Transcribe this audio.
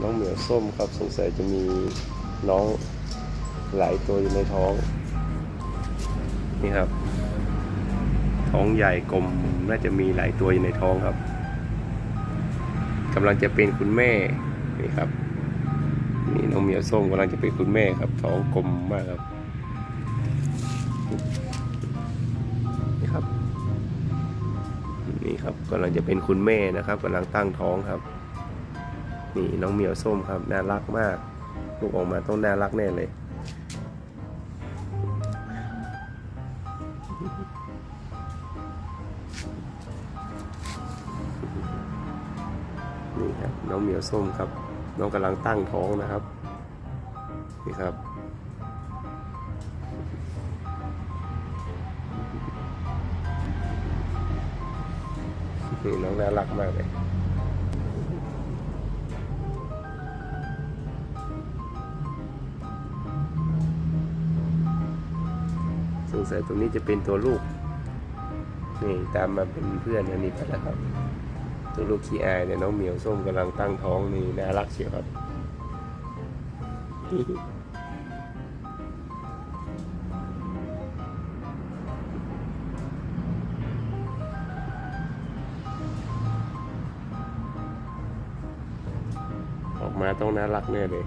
น้องเหมียวส้มครับสงสัยจะมีน้องหลายตัวอยู่ในท้อง นี่ครับ ท้องใหญ่กลมน่าจะมีหลายตัวอยู่ในท้องครับกำลังจะเป็นคุณแม่นี่ครับนี่น้องเหมียวส้มกำลังจะเป็นคุณแม่ครับ ท้องกลมมากครับนี่ครับนี่ครับกำลังจะเป็นคุณแม่นะครับกำลังตั้งท้องครับ นี่น้องเหมียวส้มครับน่ารักมาก ลูกออกมาต้องน่ารักแน่เลย นี่ครับน้องเหมียวส้มครับ น้องกำลังตั้งท้องนะครับ นี่ครับนี่น้องน่ารักมากเลย สงสัยตรงนี้จะเป็นตัวลูก นี่ตามมาเป็นเพื่อนกันนี่ไปแล้วครับ ตัวลูกขี้อายเนี่ยน้องเหมียวส้มกำลังตั้งท้องนี่น่ารักเชียวครับ ออกมาต้องน่ารักแน่เลย